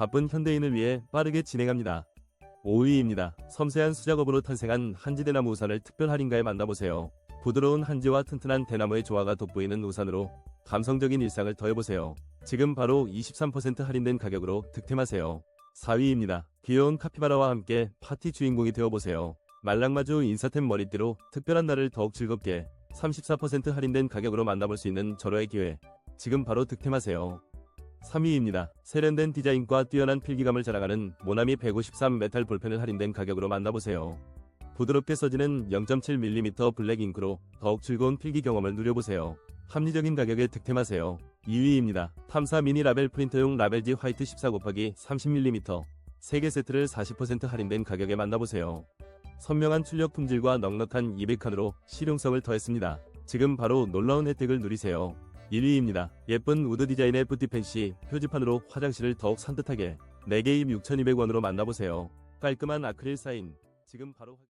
바쁜 현대인을 위해 빠르게 진행합니다. 5위입니다. 섬세한 수작업으로 탄생한 한지대나무 우산을 특별 할인가에 만나보세요. 부드러운 한지와 튼튼한 대나무의 조화가 돋보이는 우산으로 감성적인 일상을 더해보세요. 지금 바로 23% 할인된 가격으로 득템하세요. 4위입니다. 귀여운 카피바라와 함께 파티 주인공이 되어보세요. 말랑마주 인사템 머리띠로 특별한 날을 더욱 즐겁게 34% 할인된 가격으로 만나볼 수 있는 절호의 기회. 지금 바로 득템하세요. 3위입니다. 세련된 디자인과 뛰어난 필기감을 자랑하는 모나미 153 메탈 볼펜을 할인된 가격으로 만나보세요. 부드럽게 써지는 0.7mm 블랙 잉크로 더욱 즐거운 필기 경험을 누려보세요. 합리적인 가격에 득템하세요. 2위입니다. 탐사 미니 라벨 프린터용 라벨지 화이트 14 곱하기 30mm 3개 세트를 40% 할인된 가격에 만나보세요. 선명한 출력 품질과 넉넉한 200칸으로 실용성을 더했습니다. 지금 바로 놀라운 혜택을 누리세요. 1위입니다. 예쁜 우드 디자인의 푸티팬시 표지판으로 화장실을 더욱 산뜻하게 4개입 6,200원으로 만나보세요. 깔끔한 아크릴 사인 지금 바로 확-